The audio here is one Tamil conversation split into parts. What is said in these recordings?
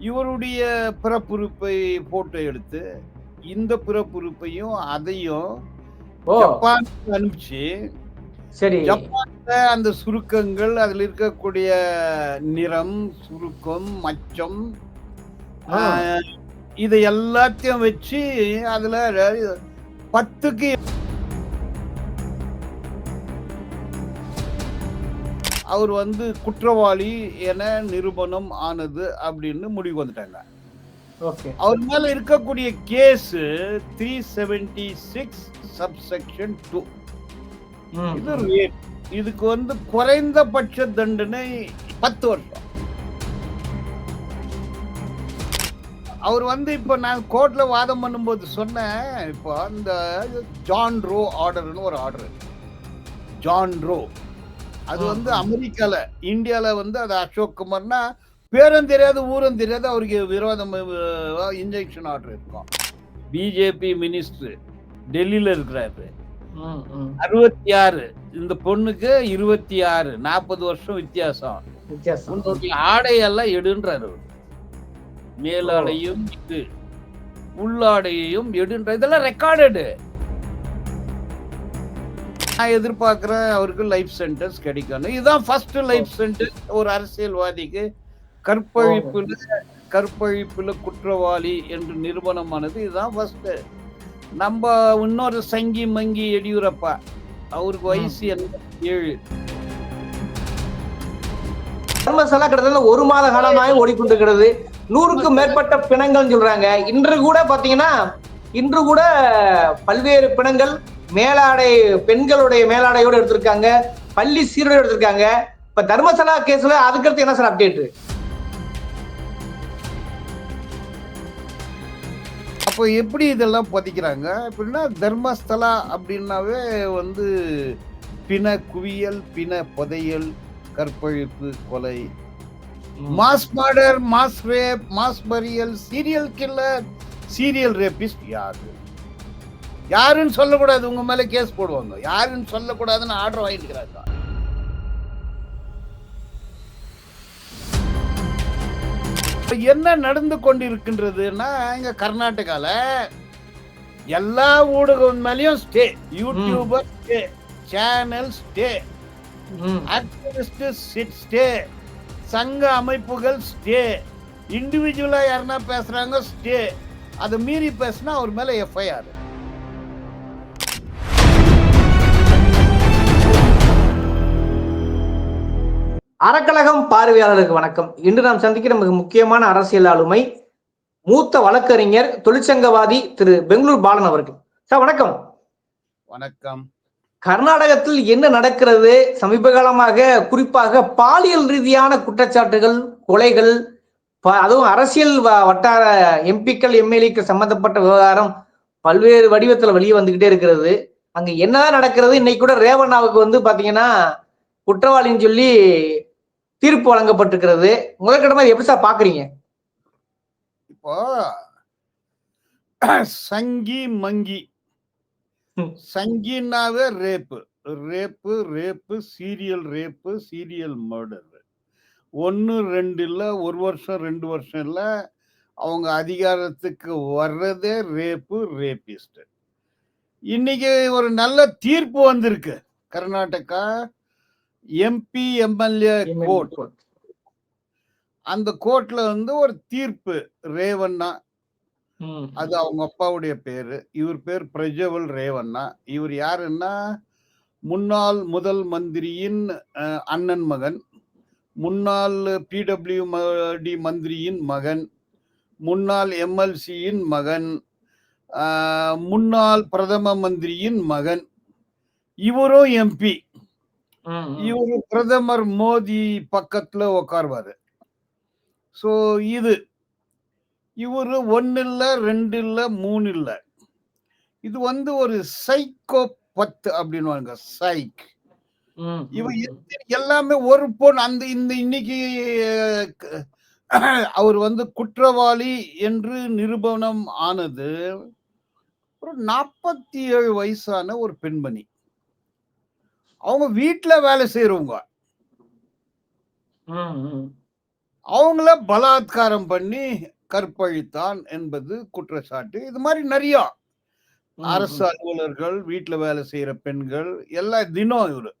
இவருடைய பிறப்புறுப்பை போட்டோ எடுத்து இந்த பிறப்புறுப்பையும் அதையும் ஜப்பானுக்கு அனுப்பிச்சு சரி. ஜப்பான்ல அந்த சுருக்கங்கள் அதுல இருக்கக்கூடிய நிறம் சுருக்கம் மச்சம் இதை எல்லாத்தையும் வச்சு அதுல பத்துக்கு அவர் வந்து குற்றவாளி என நிரூபணம் ஆனது அப்படின்னு முடிவு வந்துட்டாங்க. ஓகே. அவர் மேல இருக்கக்கூடிய case three seventy six subsection two இது rape. இதுக்கு வந்து குறைந்தபட்ச தண்டனை பத்து வருஷம். அவர் வந்து இப்ப நான் கோர்ட்ல வாதம் பண்ணும்போது சொன்னேன் இப்போ அந்த ஜான் ரோ ஆர்டர்னு ஒரு ஆர்டர் ஜான் ரோ அது வந்து அமெரிக்கால இந்தியால வந்து அது அசோக் குமார்னா பேரும் தெரியாது ஊரும் தெரியாது அவருக்கு விரோதம் இன்ஜெக்ஷன் ஆர்டர் இருக்கும். பிஜேபி மினிஸ்டர் டெல்லியில இருக்கிறாரு. அறுபத்தி ஆறு இந்த பொண்ணுக்கு இருபத்தி ஆறு நாற்பது வருஷம் வித்தியாசம். உன்னுடைய ஆடையெல்லாம் எடுன்றாரு. மேலாடையும் இது உள்ளாடையையும் எடுன்ற இதெல்லாம் ரெக்கார்டடு நான் எதிர்பார்க்கிறேன் அவருக்கு லைஃப் சென்டென்ஸ் கிடைக்கணும் இதுதான் ஃபர்ஸ்ட் லைஃப் சென்டென்ஸ் ஒரு அரசியல்வாதிக்கு. கற்பழிப்புல கற்பழிப்புல குற்றவாளி என்று நிரூபணமானது. இதுதான் ஃபர்ஸ்ட் நம்ம இன்னொரு சங்கி மங்கி எடியூரப்பா. அவருக்கு வயசு எண்பத்தி ஏழு. தர்மசாலா கிட்டத்தட்ட ஒரு மாத காலமாக ஓடிக்கொண்டிருக்கிறது நூறுக்கும் மேற்பட்ட பிணங்கள் சொல்றாங்க. இன்று கூட பாத்தீங்கன்னா இன்று கூட பல்வேறு பிணங்கள் மேலாடை பெண்களுடைய மேலாடையோட எடுத்திருக்காங்க. பள்ளி சீரோட எடுத்திருக்காங்க. இப்ப தர்மசாலா கேஸ்ல அதுக்கடுத்து என்ன சார் அப்டேட் அப்போ எப்படி இதெல்லாம் பதிக்கிறாங்க? அப்படின்னா தர்மஸ்தலா அப்படின்னாவே வந்து பிண குவியல் பிண புதையல் கற்பழிப்பு கொலை. Mass murder mass rape mass burial serial killer serial rapist யாரு? யாருன்னு சொல்லக்கூடாது உங்க மேல கேஸ் போடுவாங்க. யாருன்னு சொல்லக்கூடாதுன்னு ஆர்டர் வாங்கிக்கிறாங்க இப்ப என்ன நடந்து கொண்டிருக்கின்றதுன்னா இங்க கர்நாடகால எல்லா ஊடகம் மேலயும் stay YouTuber stay channel stay activist chit stay சங்க அமைப்புகள் ஸ்டே இண்டிவிஜுவலா யாருன்னா பேசுறாங்க ஸ்டே அதை மீறி பேசினா அவர் மேல எஃப்ஐஆர் அறக்கழகம் பார்வையாளருக்கு வணக்கம். இன்று நாம் சந்திக்கிற மிக முக்கியமான அரசியல் ஆளுமை மூத்த வழக்கறிஞர் தொழிற்சங்கவாதி திரு பெங்களூர் பாலன் அவர்கள். சார் வணக்கம். வணக்கம். கர்நாடகத்தில் என்ன நடக்கிறது? சமீப காலமாக குறிப்பாக பாலியல் ரீதியான குற்றச்சாட்டுகள் கொலைகள் அதுவும் அரசியல் வட்டார எம்பிக்கள் எம்எல்ஏக்கள் சம்பந்தப்பட்ட விவகாரம் பல்வேறு வடிவத்துல வெளியே வந்துகிட்டே இருக்கிறது. அங்க என்னதான் நடக்கிறது? இன்னைக்கு கூட ரேவண்ணாவுக்கு வந்து பாத்தீங்கன்னா குற்றவாளின்னு சொல்லி தீர்ப்பு வழங்கப்பட்டிருக்கிறது. முதற்கட்டமா எப்படி சார் பாக்குறீங்க? இப்போ சங்கி monkey. சங்கின்னாவே rape. Rape rape serial rape serial murder. ஒன்று ரெண்டு இல்லை ஒரு வருஷம் ரெண்டு வருஷம் இல்லை அவங்க அதிகாரத்துக்கு வர்றதே ரேப்பு ரேபிஸ்ட் இன்னைக்கு ஒரு நல்ல தீர்ப்பு வந்திருக்கு. கர்நாடகா எம்பி எம்எல்ஏ கோர்ட் அந்த கோர்ட்ல வந்து ஒரு தீர்ப்பு ரேவண்ணா. அது அவங்க அப்பாவுடைய பேரு. இவர் பேர் பிரஜவல் ரேவண்ணா. இவர் யாருன்னா முன்னாள் முதல் மந்திரியின் அண்ணன் மகன். முன்னாள் பிடபிள்யூ டி மந்திரியின் மகன். முன்னாள் எம்எல்சியின் மகன். முன்னாள் பிரதம மந்திரியின் மகன். இவரும் எம்பி. இவரு பிரதமர் மோடி பக்கத்துல உட்காருவாரு ஸோ இது. இவரு ஒன்னு இல்ல ரெண்டு இல்ல மூணு இல்ல இது வந்து ஒரு சைக்கோ பத்து அப்படின்னுவாங்க சைக். ம், இவ ம், எத்த- எல்லாமே ஒரு பொண்ணு அந்த இந்த இன்னைக்கு அவர் வந்து குற்றவாளி என்று நிரூபணம் ஆனது ஒரு நாற்பத்தி ஏழு வயசான ஒரு பெண்மணி. அவங்க வீட்டுல வேலை ம். அவங்கள பலாத்காரம் பண்ணி கற்பழித்தான் என்பது குற்றச்சாட்டு. இது மாதிரி நிறைய அரசு அலுவலர்கள் வீட்டுல வேலை செய்யற பெண்கள் எல்லாம் தினம் இவரு.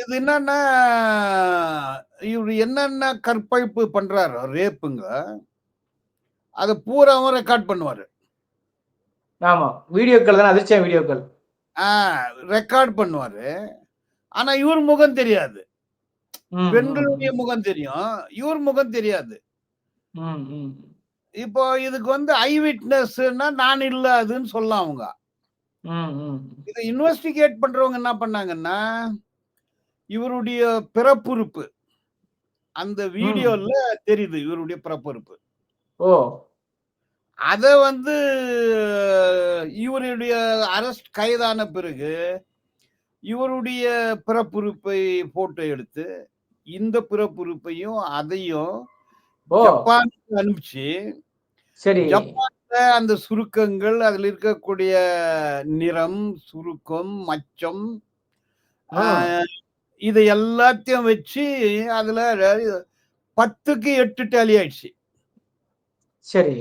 இது என்னன்னா இவரு என்னென்ன கற்பழிப்பு பண்றாரு ரேப்புங்க அதை பூராவும் ரெக்கார்ட் பண்ணுவாரு. ஆமா வீடியோக்கள் தானே அதிர்ச்சியா வீடியோக்கள். ரெக்கார்ட் பண்ணுவாரு. ஆனா இவர் முகம் தெரியாது. பெண்களுடைய முகம் தெரியும். இவர் முகம் தெரியாது. இப்போ இதுக்கு வந்து ஐ விட்னஸ்னா நான் இல்ல அதுன்னு சொல்லலாம் அவங்க. இதை இன்வெஸ்டிகேட் பண்றவங்க என்ன பண்ணாங்கன்னா இவருடைய பிறப்புறுப்பு. அந்த வீடியோல தெரியுது இவருடைய பிறப்புறுப்பு. ஓ. அத வந்து இவருடைய அரெஸ்ட் கைதான பிறகு இவருடைய பிறப்புறுப்பை போட்டோ எடுத்து இந்த பிறப்புறுப்பையும் அதையும் ஜப்பானுக்கு அனுப்பிச்சு சரி. ஜப்பான்ல அந்த சுருக்கங்கள் அதுல இருக்கக்கூடிய நிறம் சுருக்கம் மச்சம் இதை எல்லாத்தையும் வச்சு அதுல பத்துக்கு எட்டு டேலி ஆயிடுச்சு சரி.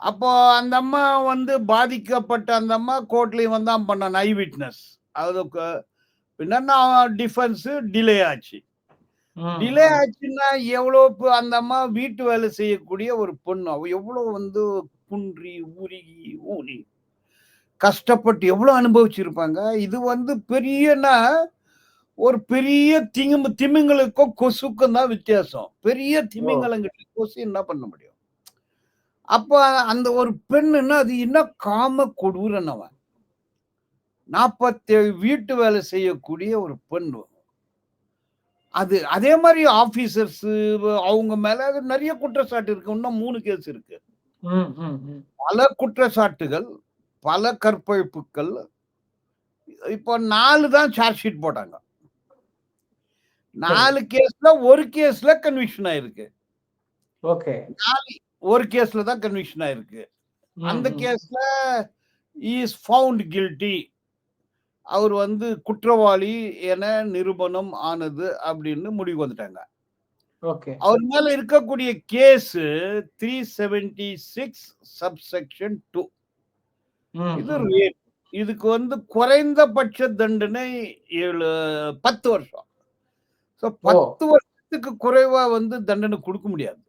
அப்போ அந்த அம்மா வந்து பாதிக்கப்பட்ட அந்த அம்மா கோர்ட்லயும் வந்தான் பண்ணான் ஐ விட்னஸ் அதுக்கு என்னன்னா டிஃபென்ஸ் டிலே ஆச்சு. டிலே ஆச்சுன்னா எவ்வளோ அந்த அம்மா வீட்டு வேலை செய்யக்கூடிய ஒரு பொண்ணு. அவ எவ்வளோ வந்து குன்றி உருகி ஊனி கஷ்டப்பட்டு எவ்வளோ அனுபவிச்சிருப்பாங்க. இது வந்து பெரியனா ஒரு பெரிய திங்கு திமிங்களுக்கும் கொசுக்கும் தான் வித்தியாசம். பெரிய திமிங்கலங்கிட்ட கொசு என்ன பண்ண முடியும்? அப்ப அந்த ஒரு பெண்ணுன்னா அது என்ன? காம கொடூரன் அவன் நாற்பத்தேழு வீட்டு வேலை செய்யக்கூடிய ஒரு பெண். அது அதே மாதிரி ஆபீசர்ஸ் அவங்க மேல அது நிறைய குற்றச்சாட்டு இருக்கு. இன்னும் மூணு கேஸ் இருக்கு. பல குற்றச்சாட்டுகள் பல கற்பழிப்புகள். இப்போ நாலு தான் சார்ஜ் ஷீட் போட்டாங்க. நாலு கேஸ்ல ஒரு கேஸ்ல கன்விக்ஷன் ஆயிருக்கு. ஓகே. ஒரு கேஸ்ல தான் கன்விக்ஷன் ஆயிருக்கு. அந்த. கேஸ்ல இஸ் ஃபவுண்ட் கில்ட்டி அவர் வந்து குற்றவாளி என நிரூபணம் ஆனது அப்படின்னு முடிவு வந்துட்டாங்க. ஓகே. அவர் மேல இருக்கக்கூடிய case three seventy six subsection two இது. ரேப் இதுக்கு வந்து குறைந்தபட்ச தண்டனை ஏழு பத்து வருஷம். ஸோ பத்து வருஷத்துக்கு குறைவா வந்து தண்டனை கொடுக்க முடியாது.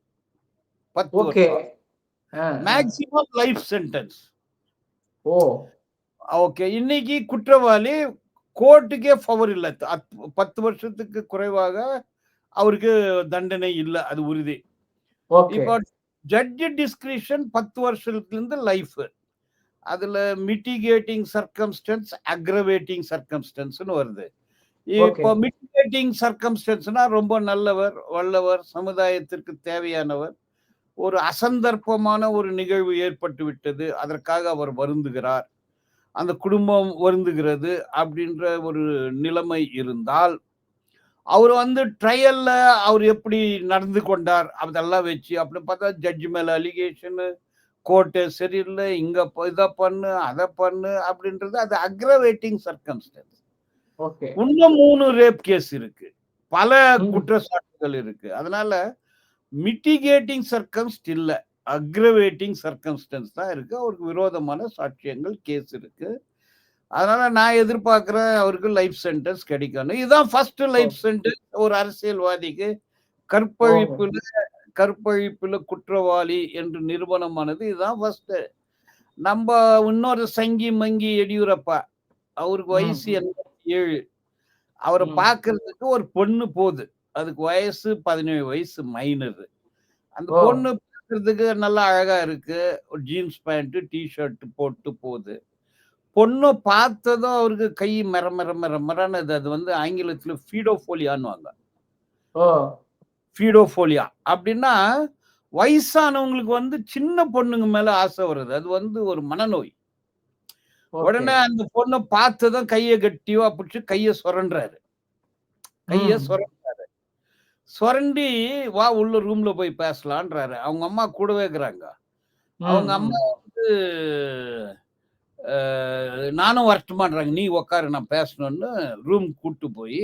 பத்து okay. Maximum life sentence oh. Okay இன்னைக்கு குற்றவாளி கோர்ட்டுக்கே ஃபவர் இல்லை. அத்- பத்து வருஷத்துக்கு குறைவாக அவருக்கு தண்டனை இல்லை அது உறுதி. இப்போ ஜட்ஜ் டிஸ்கிரிஷன் பத்து வருஷத்துல இருந்து லைஃப் அதுல மிட்டிகேட்டிங் சர்க்கம்ஸ்டன்ஸ் அக்ரவேட்டிங் சர்க்கம்ஸ்டன்ஸ்னு வருது. இப்போ மிட்டிகேட்டிங் சர்க்கம்ஸ்டன்ஸ்னா ரொம்ப நல்லவர் வல்லவர் சமுதாயத்திற்கு தேவையானவர். ஒரு அசந்தர்ப்பமான ஒரு நிகழ்வு ஏற்பட்டு விட்டது அதற்காக அவர் வருந்துகிறார். அந்த குடும்பம் வருந்துகிறது அப்படின்ற ஒரு நிலைமை இருந்தால் அவர் வந்து ட்ரையல்ல அவர் எப்படி நடந்து கொண்டார்? அதெல்லாம் வச்சு அப்படி பார்த்தா ஜட்ஜ் மேல அலிகேஷனு கோர்ட்டு சரியில்லை இங்க இதை பண்ணு அதை பண்ணு அப்படின்றது அது அக்ரவேட்டிங் சர்க்கம்ஸ்டன்ஸ் இன்னும் மூணு ரேப் கேஸ் இருக்கு. பல. குற்றச்சாட்டுகள் இருக்கு. அதனால மிட்டிகேட்டிங் சர்க்கம்ஸ்ட் இல்ல. அக்ரவேட்டிங் சர்க்கம்ஸ்டன்ஸ் தான் இருக்கு. அவருக்கு விரோதமான சாட்சியங்கள் கேஸ் இருக்கு. அதனால நான் எதிர்பார்க்கிறேன் அவருக்கு லைஃப் சென்டென்ஸ் கிடைக்கணும் இதுதான் ஃபர்ஸ்ட் லைஃப் சென்டென்ஸ் ஒரு அரசியல்வாதிக்கு கற்பழிப்புல கற்பழிப்புல குற்றவாளி என்று நிரூபணமானது இதுதான் ஃபர்ஸ்ட் நம்ம இன்னொரு சங்கி மங்கி எடியூரப்பா அவருக்கு வயசு. எண்பத்தி ஏழு. அவரை. பார்க்கிறதுக்கு ஒரு பொண்ணு போகுது அதுக்கு வயசு பதினேழு வயசு மைனர் அந்த. பொண்ணு பார்க்கிறதுக்கு நல்லா அழகா இருக்கு. ஒரு ஜீன்ஸ் பேண்ட் டி ஷர்ட் போட்டு போகுது. பொண்ணு பார்த்ததும் அவருக்கு கை மர மர மர மரன்னு அது வந்து ஆங்கிலத்துல ஃபீடோஃபோலியான்னுவாங்க ஓ. ஃபீடோஃபோலியா அப்படின்னா வயசானவங்களுக்கு வந்து சின்ன பொண்ணுங்க மேல ஆசை வருது. அது வந்து ஒரு மனநோய். உடனே அந்த பொண்ணை பார்த்ததும் கையை கட்டியோ பிடிச்சி கையை சுரண்டுறாரு. கையை ம். சுரண்டி வா உள்ள ரூம்ல போய் பேசலான்றாரு. அவங்க அம்மா கூடவே இருக்கிறாங்க. அவங்க அம்மா வந்து நானும் வரட்டுமான்றாங்க. நீ உக்காரு நான் பேசணும்னு ரூம் கூட்டு போய்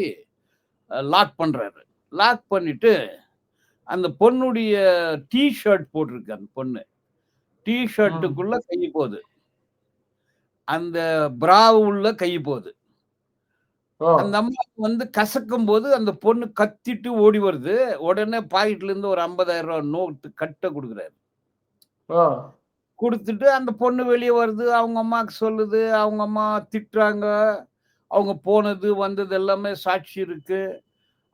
லாக் பண்றாரு. லாக் பண்ணிட்டு அந்த பொண்ணுடைய டீ ஷர்ட் போட்டிருக்கு அந்த பொண்ணு. டீ ஷர்ட்டுக்குள்ள கை போகுது. அந்த பிராவு உள்ள கை போகுது. அந்த அம்மா வந்து கசக்கும் போது அந்த பொண்ணு கத்திட்டு ஓடி வருது. உடனே பாக்கெட்ல இருந்து ஒரு 50000 ரூபாய் நோட்டு கட்ட கொடுக்குறாரு. கொடுத்துட்டு அந்த பொண்ணு வெளியே வருது. அவங்க அம்மாவுக்கு சொல்லுது. அவங்க அம்மா திட்டுறாங்க. அவங்க போனது வந்தது எல்லாமே சாட்சி இருக்கு.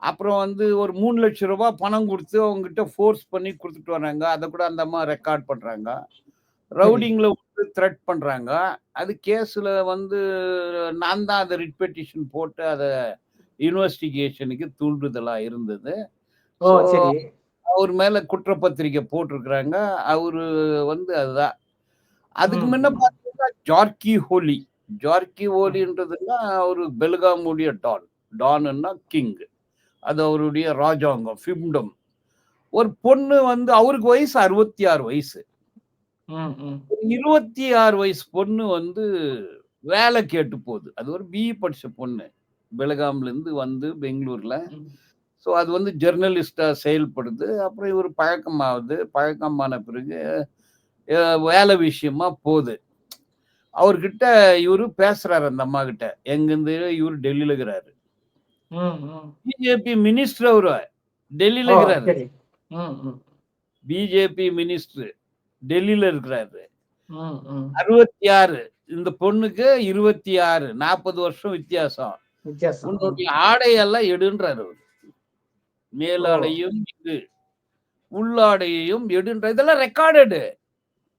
அப்புறம் வந்து ஒரு மூணு லட்சம் ரூபாய் பணம் கொடுத்து அவங்ககிட்ட ஃபோர்ஸ் பண்ணி கொடுத்துட்டு வராங்க. அதை கூட அந்த அம்மா ரெக்கார்ட் பண்றாங்க. ரவுடிங்ல விட்டு த்ரெட் பண்றாங்க. அது கேஸ்ல வந்து நான் தான் அதை ரிட் பெட்டிஷன் போட்டு அதை இன்வெஸ்டிகேஷனுக்கு தூண்டுதலா இருந்தது. சரி. அவர் மேல குற்றப்பத்திரிக்கை போட்டிருக்கிறாங்க. அவரு வந்து அதுதான். அதுக்கு. முன்ன பார்த்தீங்கன்னா ஜார்கி ஹோலி. ஜார்கி ஹோலின்றதுன்னா அவரு பெல்காமுடைய டான். Donna king. அது அவருடைய ராஜாங்கம் ஃபிம்டம். ஒரு பொண்ணு வந்து அவருக்கு வயசு அறுபத்தி ஆறு வயசு. இருபத்தி ஆறு வயசு பொண்ணு வந்து வேலை கேட்டு போகுது. அது ஒரு பிஇ படிச்ச பொண்ணு. பெலகாம்ல இருந்து வந்து பெங்களூர்ல. ஸோ அது வந்து ஜெர்னலிஸ்டா செயல்படுது. அப்புறம் இவர் பழக்கமாகுது. பழக்கமான பிறகு வேலை விஷயமா போகுது. அவர்கிட்ட இவரு பேசுறாரு அந்த அம்மா கிட்ட எங்கிருந்து இவரு டெல்லியில இருக்கிறாரு. பிஜேபி மினிஸ்டர் அவரு. டெல்லியில இருக்கிறாரு. பிஜேபி மினிஸ்டர் டெல்லியில இருக்கிறாரு. அறுபத்தி ஆறு இந்த பொண்ணுக்கு இருபத்தி ஆறு நாற்பது வருஷம் வித்தியாசம். உன்னுடைய ஆடையெல்லாம் எடுன்றாரு அவரு. மேலாடையும் இது உள்ளாடையையும் எடுன்ற இதெல்லாம் ரெக்கார்டடு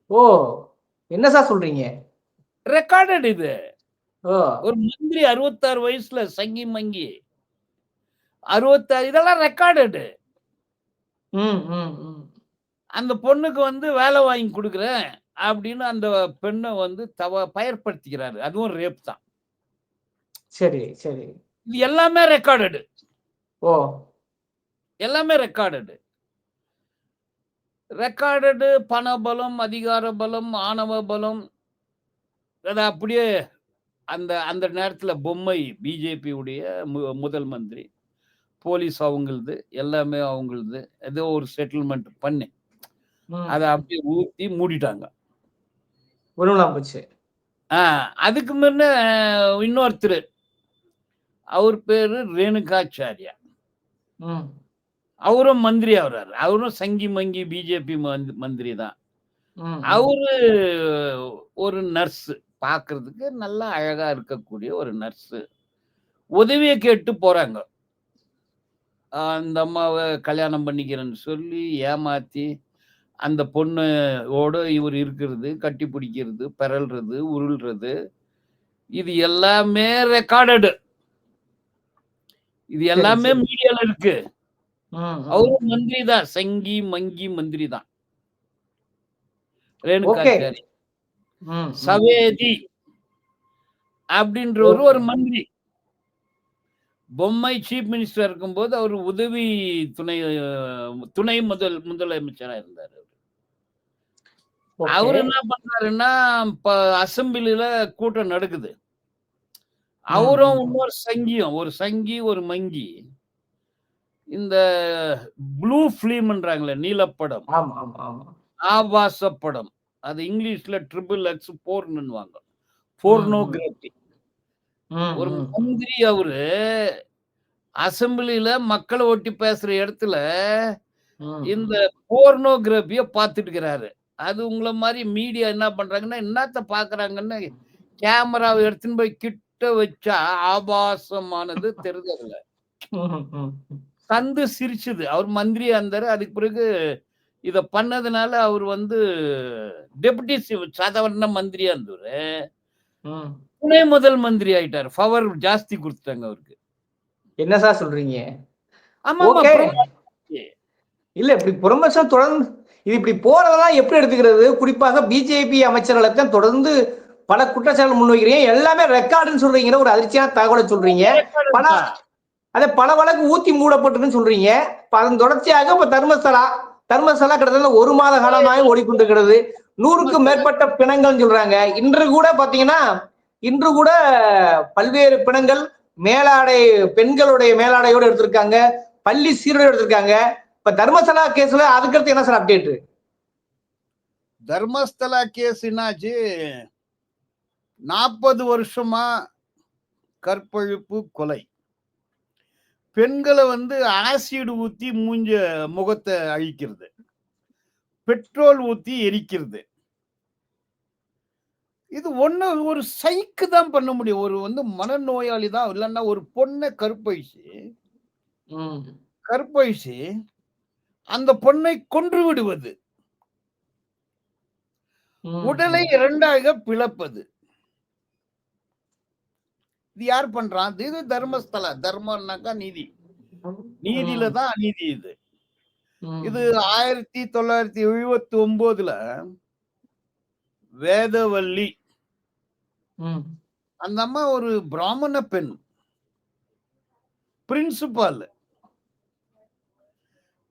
ஓ என்ன சார் சொல்றீங்க? ரெக்கார்டட் இது. ஒரு மந்திரி அறுபத்தாறு வயசுல சங்கி மங்கி அறுபத்தாறு இதெல்லாம் ரெக்கார்டடு ம் ம். அந்த பொண்ணுக்கு வந்து வேலை வாங்கி கொடுக்குறேன் அப்படின்னு அந்த பெண்ணை வந்து தவ பயற்படுத்திக்கிறாரு. அதுவும் ரேப் தான். சரி சரி. இது எல்லாமே ரெக்கார்டடு ஓ. எல்லாமே ரெக்கார்டடு ரெக்கார்டடு பண பலம் அதிகார பலம் ஆணவ பலம். அதை அப்படியே அந்த அந்த நேரத்தில் பொம்மை பிஜேபி உடைய மு- முதல் மந்திரி போலீஸ் அவங்களுது எல்லாமே அவங்களுது. ஏதோ ஒரு செட்டில்மெண்ட் பண்ணி ம் அதை அப்படியே ஊற்றி மூடிட்டாங்க. விரும்பலாம் போச்சு. ஆ அதுக்கு முன்ன இன்னொருத்தர். அவர் பேரு ரேணுகாச்சாரியா. அவரும் மந்திரி ஆகுறாரு. அவரும் சங்கி மங்கி பிஜேபி மந்திரி தான். அவரு ஒரு நர்ஸ். பார்க்கிறதுக்கு நல்லா அழகா இருக்கக்கூடிய ஒரு நர்ஸ். உதவியை கேட்டு போறாங்க. அந்த அம்மாவை கல்யாணம் பண்ணிக்கிறேன்னு சொல்லி ஏமாத்தி அந்த பொண்ணோட இவர் இருக்கிறது கட்டி பிடிக்கிறது பிறல்றது உருள்றது. இது எல்லாமே ரெக்கார்டடு இது எல்லாமே. மீடியால இருக்கு. அவரும் மந்திரி தான் சங்கி மங்கி மந்திரி தான் ரேணுகாச்சாரி. சவேதி அப்படின்றவர் ஒரு மந்திரி. பொம்மை சீஃப் மினிஸ்டர் இருக்கும்போது அவர் உதவி துணை துணை முதல் முதலமைச்சரா இருந்தார். அவரு. என்ன பண்றாருன்னா இப்ப அசம்பிளில கூட்டம் நடக்குது. அவரும் இன்னொரு சங்கியும் ஒரு சங்கி ஒரு மங்கி. இந்த ப்ளூ ஃபிலிம்ன்றாங்களே நீலப்படம். ஆபாச படம். அது இங்கிலீஷ்ல ட்ரிபிள் எக்ஸ் போர்னுவாங்க போர்னோகிராபி ஒரு. மந்திரி அவரு அசம்பிளில மக்களை ஒட்டி பேசுற இடத்துல இந்த போர்னோகிராபிய பார்த்துட்டு இருக்கிறாரு அது உங்களை மாதிரி மீடியா என்ன பண்றாங்கன்னா என்னத்த பாக்குறாங்கன்னு கேமராவை எடுத்துன்னு போய் கிட்ட வச்சா ஆபாசமானது தெரிஞ்சதுல. சந்து சிரிச்சுது அவர் மந்திரி இருந்தாரு அதுக்கு பிறகு இத பண்ணதுனால அவர் வந்து டெபுட்டி சாதாரண மந்திரியா இருந்தவர். துணை முதல் மந்திரி ஆயிட்டாரு பவர் ஜாஸ்தி கொடுத்துட்டாங்க அவருக்கு என்ன சார் சொல்றீங்க ஆமா. இல்ல இப்படி ப்ரொமோஷன் தொடர்ந்து இது இப்படி போறதெல்லாம் எப்படி எடுத்துக்கிறது? குறிப்பாக பிஜேபி அமைச்சர்களுக்கு தொடர்ந்து பல குற்றச்சாட்டு முன்வைக்கிறீங்க. எல்லாமே ரெக்கார்டுன்னு சொல்றீங்க. ஒரு அதிர்ச்சியான தகவலை சொல்றீங்க. பல அதே பல வழக்கு ஊத்தி மூடப்பட்டுன்னு சொல்றீங்க. அதன் தொடர்ச்சியாக இப்ப தர்மஸ்தலா தர்மஸ்தலா கிட்டத்தட்ட ஒரு மாத காலமாக ஓடிக்கொண்டிருக்கிறது. நூறுக்கும் மேற்பட்ட பிணங்கள் சொல்றாங்க. இன்று கூட பாத்தீங்கன்னா இன்று கூட பல்வேறு பிணங்கள் மேலாடை பெண்களுடைய மேலாடையோடு எடுத்திருக்காங்க. பள்ளி சீருடை எடுத்திருக்காங்க. இப்ப தர்மசலா கேஸ்ல அதுக்கடுத்து என்ன சார் அப்டேட் தர்மஸ்தலா கேஸ் என்னாச்சு? நாற்பது வருஷமா கற்பழிப்பு கொலை. பெண்களை வந்து ஆசிட் ஊத்தி மூஞ்ச முகத்தை அழிக்கிறது. பெட்ரோல் ஊத்தி எரிக்கிறது. இது ஒண்ணு ஒரு சைக்கு தான் பண்ண முடியும். ஒரு வந்து மனநோயாளி தான் இல்லைன்னா ஒரு பொண்ணை கற்பழிச்சு கற்பழிச்சு அந்த பொண்ணை கொன்று விடுவது. உடலை இரண்டாக பிளப்பது. இது யார் பண்றான் இது தர்மஸ்தல. தர்மம்னாக்கா நீதி. நீதியில தான் அநீதி இது. இது ஆயிரத்தி தொள்ளாயிரத்தி எழுபத்தி ஒன்பதுல வேதவல்லி. அந்த அம்மா ஒரு பிராமண பெண். பிரின்சிபால்.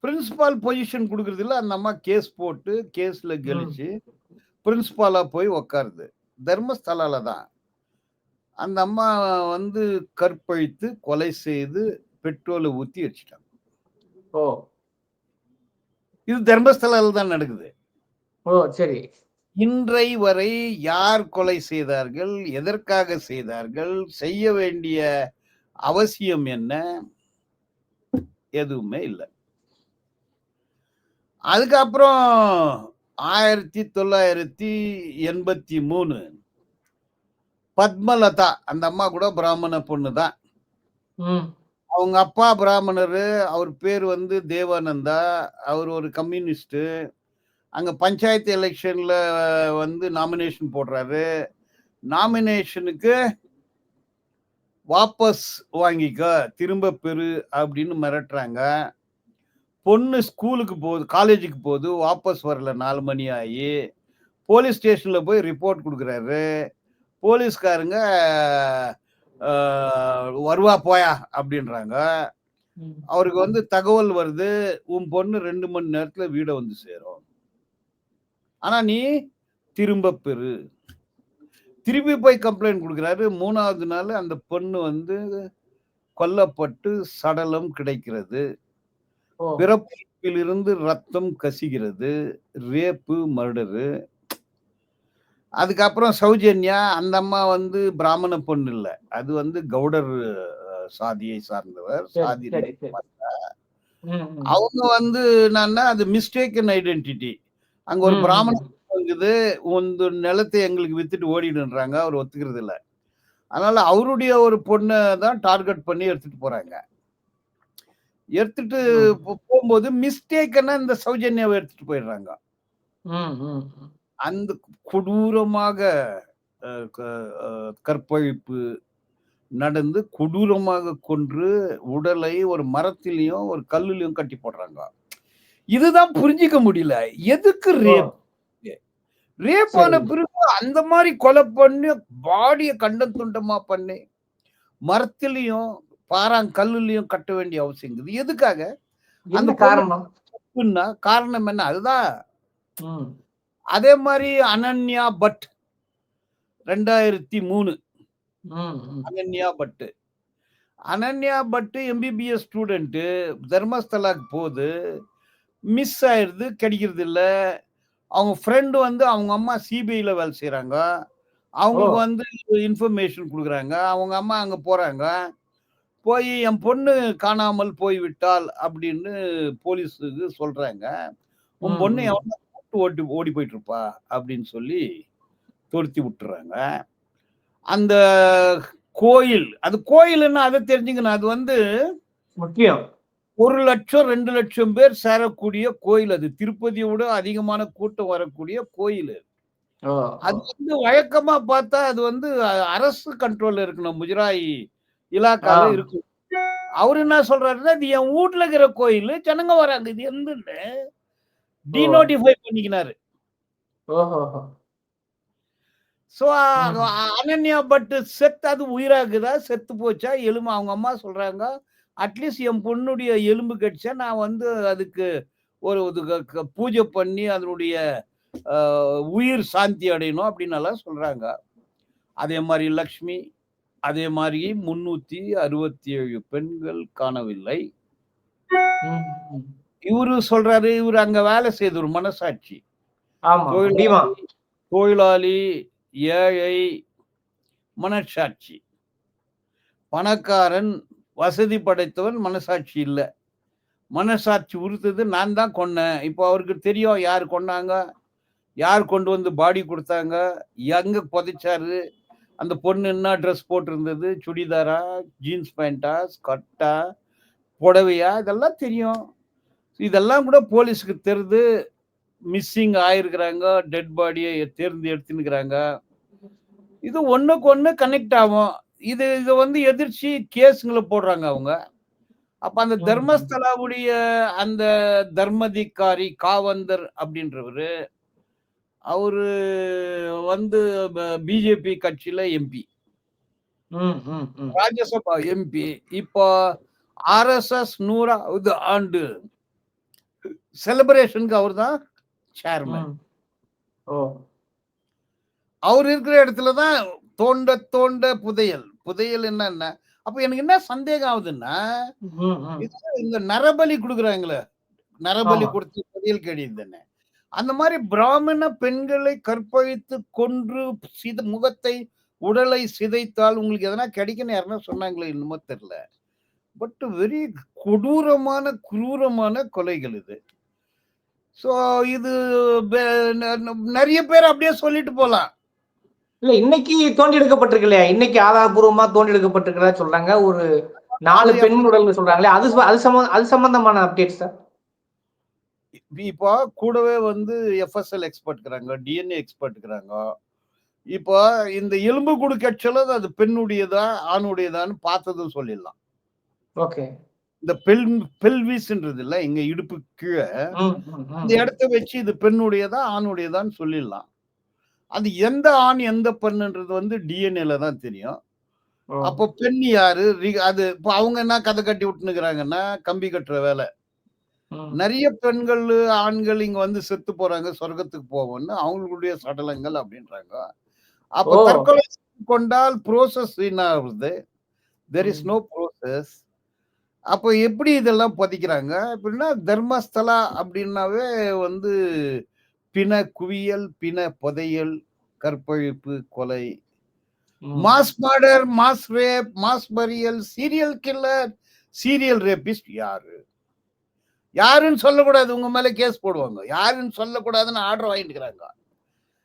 பிரின்சிபால் பொசிஷன் கொடுக்கறதுல அந்த அம்மா கேஸ் போட்டு கேஸ்ல கழிச்சு பிரின்சிபாலா போய் உக்காருது. தர்மஸ்தலால தான். அந்த அம்மா வந்து கற்பழித்து கொலை செய்து பெட்ரோலை ஊத்தி வச்சுட்டாங்க. ஓ. இது தர்மஸ்தலால தான் நடக்குது. ஓ சரி. இன்றை வரை யார் கொலை செய்தார்கள் எதற்காக செய்தார்கள் செய்ய வேண்டிய அவசியம் என்ன எதுவுமே இல்லை. அதுக்கப்புறம் ஆயிரத்தி தொள்ளாயிரத்தி எண்பத்தி மூணு பத்மலதா அந்த அம்மா கூட பிராமண பொண்ணு தான் அவங்க அப்பா பிராமணர் அவர் பேர் வந்து தேவானந்தா அவர் ஒரு கம்யூனிஸ்ட் அங்க பஞ்சாயத்து எலெக்ஷன்ல வந்து நாமினேஷன் போடுறாரு. நாமினேஷனுக்கு வாபஸ் வாங்கிக்க திரும்ப பெறு அப்படின்னு மிரட்டுறாங்க. பொண்ணு ஸ்கூலுக்கு போகுது காலேஜுக்கு போகுது வாபஸ் வரல நாலு மணி ஆகி போலீஸ் ஸ்டேஷன்ல போய் ரிப்போர்ட் கொடுக்குறாரு. போலீஸ்காரங்க வருவா போயா அப்படின்றாங்க. அவருக்கு வந்து தகவல் வருது உன் பொண்ணு ரெண்டு மணி நேரத்துல வீட வந்து சேரும். ஆனா நீ திரும்ப பெறு. திருப்பி போய் கம்ப்ளைண்ட் கொடுக்குறாரு. மூணாவது நாள் அந்த பொண்ணு வந்து கொல்லப்பட்டு சடலம் கிடைக்கிறது. பிறப்பிலிருந்து ரத்தம் கசிகிறது ரேப்பு மர்டரு. அதுக்கப்புறம் சௌஜன்யா அந்த அம்மா வந்து பிராமண பொண்ணு இல்ல. அது வந்து கவுடர் சாதியை சார்ந்தவர். சரி, சாதி. அவங்க வந்து என்னன்னா அது மிஸ்டேக்கன் ஐடென்டிட்டி அங்க ஒரு பிராமண. இருக்குது. உந்த நிலத்தை எங்களுக்கு வித்துட்டு ஓடிடுன்றாங்க. அவர் ஒத்துக்கிறது இல்ல. அதனால அவருடைய ஒரு பொண்ணை தான் டார்கெட் பண்ணி எடுத்துட்டு போறாங்க. எடுத்துட்டு போகும்போது மிஸ்டேக்கனா இந்த சௌஜன்யாவை எடுத்துட்டு போயிடுறாங்க. அந்த கொடூரமாக கற்பழிப்பு நடந்து கொடூரமாக கொன்று உடலை ஒரு மரத்திலையும் ஒரு கல்லுலயும் கட்டி போடுறாங்க. இதுதான் புரிஞ்சிக்க முடியல. எதுக்கு ரேப் ரேப் ஆன. பிறகு அந்த மாதிரி கொலை பண்ணி பாடிய கண்டம் துண்டமா பண்ணி மரத்திலையும் பாறாங்கல்லுலயும் கட்ட வேண்டிய அவசியம் இருக்குது. எதுக்காக? அந்த காரணம்? காரணம் என்ன? அதுதான். அதே மாதிரி அனன்யா பட் ரெண்டாயிரத்தி மூணு. அனன்யா பட்டு அனன்யா பட்டு எம்பிபிஎஸ் ஸ்டூடெண்ட்டு தர்மஸ்தலாக்கு போகுது மிஸ் ஆயிடுது கிடைக்கிறது இல்ல அவங்க ஃப்ரெண்டு வந்து அவங்க அம்மா சிபிஐல வேலை செய்கிறாங்க அவங்களுக்கு. வந்து இன்ஃபர்மேஷன் கொடுக்குறாங்க. அவங்க அம்மா அங்கே போகிறாங்க போய் என் பொண்ணு காணாமல் போய் விட்டாள் அப்படின்னு போலீஸுக்கு சொல்கிறாங்க உன் பொண்ணு. எவனா கூட்டு ஓட்டி ஓடி போயிட்டு இருப்பா அப்படின்னு சொல்லி துரத்தி விட்டுறாங்க. அந்த கோயில் அது கோயில்னா அதை தெரிஞ்சுக்கணும். அது வந்து முக்கியம். ஒரு லட்சம் ரெண்டு லட்சம் பேர் சேரக்கூடிய கோயில் அது. திருப்பதியை விட அதிகமான கூட்டம் வரக்கூடிய கோயில் அது. வந்து வழக்கமா பார்த்தா அது வந்து அரசு கண்ட்ரோல்ல இருக்கணும். முஜராய் இலாக்கால. இருக்கும். அவரு என்ன சொல்றாருன்னா இது என் வீட்டுல இருக்கிற கோயில் ஜனங்க வராங்க. இது எந்துன்னு டிநோட்டிஃபை பண்ணிக்கினாரு. ஓஹோ. ஸோ. அனன்யா பட் செத்து அது உயிராகுதா? செத்து போச்சா? எலும்பு. அவங்க அம்மா சொல்றாங்க அட்லீஸ்ட் என் பொண்ணுடைய எலும்பு கடிச்சா நான் வந்து அதுக்கு ஒரு பூஜை பண்ணி அதனுடைய உயிர் சாந்தி அடையணும் அப்படின்னு எல்லாம் சொல்றாங்க. அதே மாதிரி லக்ஷ்மி அதே மாதிரி முன்னூத்தி அறுபத்தி ஏழு பெண்கள் காணவில்லை. இவரு சொல்றாரு இவரு அங்க வேலை செய்த ஒரு மனசாட்சி. தொழிலாளி ஏழை மனசாட்சி. பணக்காரன் வசதி படைத்தவன் மனசாட்சி இல்ல. மனசாட்சி உறுத்தது நான் தான் கொன்னேன். இப்போ அவருக்கு தெரியும் யார் கொன்னாங்க யார் கொண்டு வந்து பாடி கொடுத்தாங்க எங்க புதைச்சாரு அந்த பொண்ணு என்ன ட்ரெஸ் போட்டிருந்தது? சுடிதாரா? ஜீன்ஸ் பேண்டா ஸ்கர்ட்டா புடவையா? இதெல்லாம் தெரியும். இதெல்லாம் கூட போலீஸுக்கு தெரிது. மிஸ்ஸிங் ஆயிருக்கிறாங்க. டெட் பாடியை தேர்ந்து எடுத்துனுக்குறாங்க இது ஒண்ணுக்கு ஒண்ணு கனெக்ட் ஆகும். இது இது வந்து எதிர்ச்சி கேஸுங்களை போடுறாங்க அவங்க. அப்ப அந்த. தர்மஸ்தலாவுடைய அந்த தர்மதிகாரி காவந்தர் அப்படின்றவரு அவரு வந்து பிஜேபி கட்சியில எம்பி. ராஜ்யசபா எம்பி இப்போ ஆர்எஸ்எஸ் நூறாவது ஆண்டு செலிப்ரேஷனுக்கு அவர் தான் சேர்மன் அவர் இருக்கிற இடத்துல தான் தோண்ட தோண்ட புதையல். புதையல் என்னன்னா? அப்ப எனக்கு என்ன சந்தேகம் ஆகுதுன்னா. இந்த நரபலி கொடுக்குறாங்களே. நரபலி. கொடுத்து புதையல் கிடையாது தானே அந்த மாதிரி பிராமண பெண்களை கற்பழித்து கொன்று சித முகத்தை உடலை சிதைத்தால் உங்களுக்கு எதனா கிடைக்குன்னு யாருன்னா சொன்னாங்களே என்னமோ தெரியல. பட் வெரி கொடூரமான குரூரமான கொலைகள் இது. ஸோ இது நிறைய பேர் அப்படியே சொல்லிட்டு போலாம். இல்ல இன்னைக்கு தோண்டி எடுக்கப்பட்டிருக்கு இல்லையா இன்னைக்கு ஆதாரபூர்வமா தோண்டி எடுக்கப்பட்டிருக்கிறதா சொல்றாங்க? ஒரு நாலு பெண் உடல்கள் சொல்றாங்களே அது அது சம்ம அது சம்பந்தமான அப்டேட் சார் இப்போ கூடவே வந்து எஃப்எஸ்எல் எக்ஸ்பர்ட் இருக்கிறாங்க டிஎன்ஏ எக்ஸ்பர்ட் இருக்கிறாங்க இப்போ இந்த எலும்பு குடு கட்சல அது பெண்ணுடையதா ஆணுடையதான்னு பார்த்ததும் சொல்லிடலாம். ஓகே. இந்த பெல் பெல்விஸ்ன்றது இல்ல இங்க இடுப்பு கீழே. இந்த இடத்த வச்சு இது பெண்ணுடையதா ஆணுடையதான்னு சொல்லிடலாம். அது எந்த ஆண் எந்த பெண்ணுன்றது வந்து டிஎன்ஏல தான் தெரியும். அப்போ பெண் யாரு? அது இப்போ அவங்க என்ன கதை கட்டி விட்டுனுக்குறாங்கன்னா கம்பி கட்டுற வேலை. நிறைய பெண்கள் ஆண்கள் இங்க வந்து செத்து போறாங்க சொர்க்கத்துக்கு போவோம்னு அவங்களுடைய சடலங்கள் அப்படின்றாங்க. அப்ப. தற்கொலை கொண்டால் ப்ரோசஸ் என்ன ஆகுது? There is. நோ ப்ரோசஸ் அப்போ எப்படி இதெல்லாம் பதிக்கிறாங்க? அப்படின்னா தர்மஸ்தலா அப்படின்னாவே வந்து பிண குவியல் பிண புதையல் கற்பழிப்பு கொலை. Mass murder mass rape mass burial serial killer serial rapist யாரு? யாருன்னு சொல்லக்கூடாது உங்க மேல கேஸ் போடுவாங்க. யாருன்னு சொல்லக்கூடாதுன்னு ஆர்டர் வாங்கிட்டுக்கிறாங்க.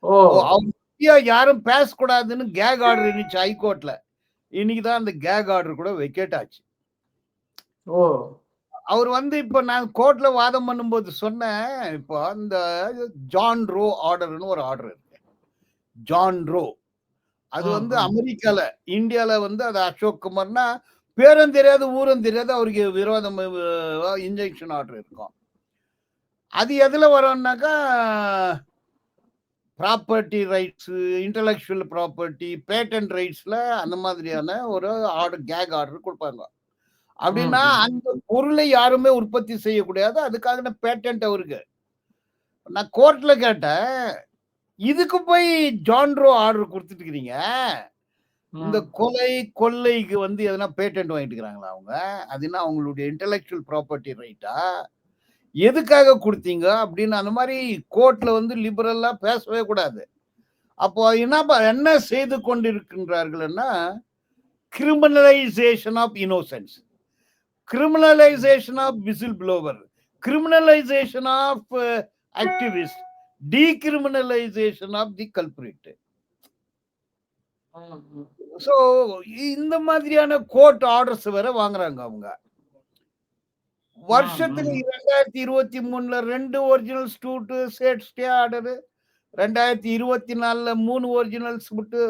ஓ. அவங்க யாரும் பேசக்கூடாதுன்னு கேக் ஆர்டர் இருந்துச்சு ஹைகோர்ட்ல. இன்னைக்கு தான் அந்த கேக் ஆர்டர் கூட வெக்கேட் ஆச்சு ஓ. அவர் வந்து இப்ப நான் கோர்ட்ல வாதம் பண்ணும்போது சொன்னேன் இப்போ அந்த ஜான் ரோ ஆர்டர்னு ஒரு ஆர்டர் இருக்கு. ஜான் ரோ அது வந்து. அமெரிக்கால இந்தியால வந்து அது அசோக் குமார்னா பேரும் தெரியாது ஊரும் தெரியாது அவருக்கு விரோதம் இன்ஜெக்ஷன் ஆர்டர் இருக்கும். அது எதுல வரும்னாக்கா property rights intellectual property patent ரைட்ஸ்ல அந்த மாதிரியான ஒரு ஆர்டர் கேக் ஆர்டர் கொடுப்பாங்க. அப்படின்னா. அந்த பொருளை யாருமே உற்பத்தி செய்யக்கூடாது அதுக்காக பேட்டன்ட் அவருக்கு. நான் கோர்ட்ல கேட்டேன் இதுக்கு போய் ஜான்ரோ ஆர்டர் கொடுத்துட்டு இருக்கிறீங்க இந்த. கொலை கொள்ளைக்கு வந்து எதனா பேட்டன்ட் வாங்கிட்டு இருக்கிறாங்களா அவங்க அதுனா அவங்களுடைய இன்டெலெக்சுவல் ப்ராப்பர்ட்டி ரைட்டா எதுக்காக கொடுத்தீங்க? அப்படின்னு அந்த மாதிரி கோர்ட்ல வந்து லிபரலா பேசவே கூடாது. அப்போ என்ன என்ன செய்து கொண்டிருக்கின்றார்கள்னா criminalisation of innocence criminalisation of whistle blower criminalisation of activist decriminalisation of the culprit. So இந்த மாதிரியான கோர்ட் ஆர்டர்ஸ் வேற வாங்குறாங்க அவங்க. வருஷத்துக்கு ம். ரெண்டாயிரத்தி இருபத்தி மூணுல ரெண்டு ஒரிஜினல் ஸ்டூட்டு ஸ்டேட் ஸ்டே ஆர்டரு ரெண்டாயிரத்தி இருபத்தி நாலுல மூணு ஒரிஜினல் சூட்டு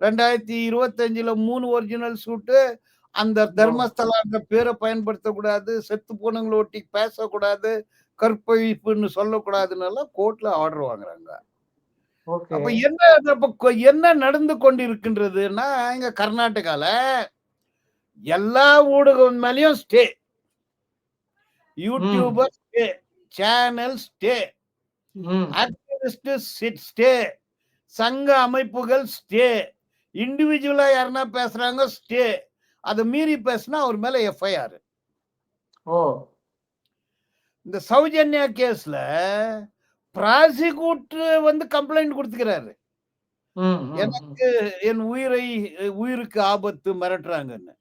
ரெண்டாயிரத்தி இருபத்தஞ்சுல மூணு ஒரிஜினல் சூட்டு அந்த தர்மஸ்தலான்ற பேரை பயன்படுத்தக்கூடாது செத்து போனவங்களை ஒட்டி பேசக்கூடாது கற்பழிப்புன்னு சொல்லக்கூடாதுன்னு கோர்ட்ல ஆர்டர் வாங்குறாங்க. அப்ப என்ன என்ன நடந்து கொண்டிருக்கின்றதுன்னா இங்க கர்நாடகால எல்லா ஊடகம் மேலயும் stay YouTuber stay channel stay. Activist stay சங்க அமைப்புகள் ஸ்டே இண்டிவிஜுவலா யாருன்னா பேசுறாங்க ஸ்டே அதை மீறி பேசினா அவர் மேல எஃப்ஐஆர் ஓ. இந்த சௌஜன்யா கேஸ்ல ப்ராசிக்யூட்டர் வந்து கம்ப்ளைண்ட் கொடுத்துக்கிறாரு. எனக்கு என் உயிரை உயிருக்கு ஆபத்து மிரட்டுறாங்கன்னு.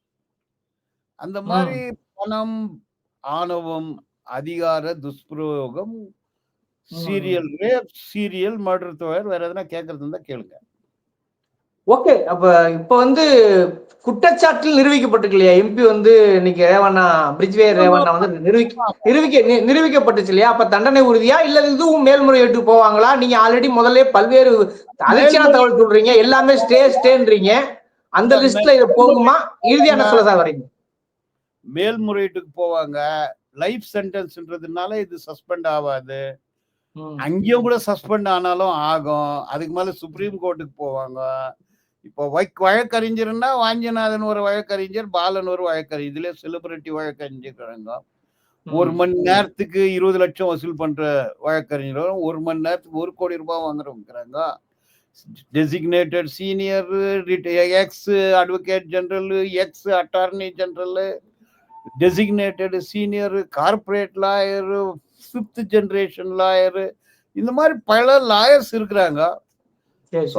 அந்த மாதிரி பணம் ஆணவம் அதிகார துஷ்பிரயோகம் சீரியல் ரேப் சீரியல் மர்டர் தவிர வேற எதனா கேட்கறது இருந்தா கேளுங்க. ஓகே அப்ப இப்ப வந்து குற்றச்சாட்டில் நிரூபிக்கப்பட்டிருக்கு இல்லையா எம்பி வந்து இன்னைக்கு ரேவண்ணா பிரிட்ஜ்வே ரேவண்ணா வந்து நிரூபிக்க நிரூபிக்க நிரூபிக்கப்பட்டுச்சு இல்லையா? அப்ப தண்டனை உறுதியா? இல்ல இதுவும் மேல்முறையீட்டு போவாங்களா? நீங்க ஆல்ரெடி முதல்ல பல்வேறு அதிர்ச்சியான தகவல் சொல்றீங்க. எல்லாமே ஸ்டே ஸ்டேன்றீங்க. அந்த லிஸ்ட்ல இது போகுமா? இறுதியான சொல்ல சார் வரீங்க மேல்முறையீட்டுக்கு போவாங்க. லைஃப் சென்டென்ஸ்ன்றதுனால இது சஸ்பெண்ட் ஆகாது அங்கேயும் கூட சஸ்பெண்ட் ஆனாலும் ஆகும். அதுக்கு மேல சுப்ரீம் கோர்ட்டுக்கு போவாங்க. இப்போ வழக் வழக்கறிஞர்னா வாஞ்சிநாதன் ஒரு வழக்கறிஞர் பாலன் ஒரு வழக்கறிஞர். இதுல செலிபிரிட்டி வழக்கறிஞர்கிறாங்க ஒரு மணி நேரத்துக்கு இருபது லட்சம் வசூல் பண்ற வழக்கறிஞரும் ஒரு மணி நேரத்துக்கு ஒரு கோடி ரூபாய் வாங்குறவங்கிறாங்க. Designated senior ex advocate general ex attorney general designated senior corporate lawyer fifth generation lawyer இந்த மாதிரி பல லாயர்ஸ் இருக்கிறாங்க.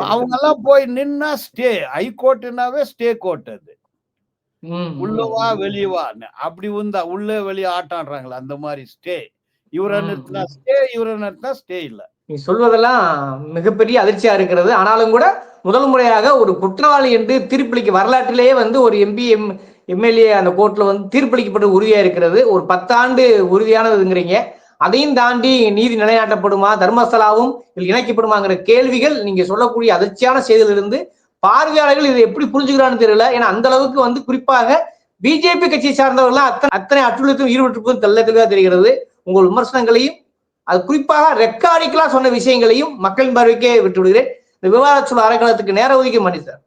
அவங்க எல்லாம் போய் நின்னா ஸ்டே ஹைகோர்ட்டுனாவே ஸ்டே கோர்ட் அது. உள்ளவா. வெளியவான்னு. அப்படி வந்தா உள்ள வெளியே ஆட்டாடுறாங்களா அந்த மாதிரி ஸ்டே இவரை நிறுத்தினா. ஸ்டே இவரை நிறுத்தினா ஸ்டே இல்ல. நீ சொல்வதெல்லாம் மிகப்பெரிய அதிர்ச்சியா இருக்கிறது. ஆனாலும் கூட முதல் முறையாக ஒரு குற்றவாளி என்று தீர்ப்பளிக்க வரலாற்றிலேயே வந்து ஒரு எம்பி எம் எம்எல்ஏ அந்த கோர்ட்ல வந்து தீர்ப்பளிக்கப்பட்டு உறுதியா இருக்கிறது. ஒரு பத்தாண்டு உறுதியானதுங்கிறீங்க. அதையும் தாண்டி நீதி நிலைநாட்டப்படுமா? தர்மஸ்தலாவும் இதில் இணைக்கப்படுமாங்கிற கேள்விகள் நீங்க சொல்லக்கூடிய அதிர்ச்சியான செய்தியிலிருந்து பார்வையாளர்கள் இதை எப்படி புரிஞ்சுக்கிறான்னு தெரியல. ஏன்னா அந்த அளவுக்கு வந்து குறிப்பாக பிஜேபி கட்சியை சார்ந்தவர்கள் அத்தனை அத்தனை அட்டுழியத்தும் ஈடுபட்டிருப்பது தெல்ல தெளிவாக தெரிகிறது. உங்கள் விமர்சனங்களையும் அது குறிப்பாக ரெக்கார்டிக்கலா சொன்ன விஷயங்களையும் மக்களின் பார்வைக்கே விட்டு விடுகிறேன் இந்த விவாத சொல்ல அறக்கலத்துக்கு நேர ஒதுக்க மாட்டேன் சார்.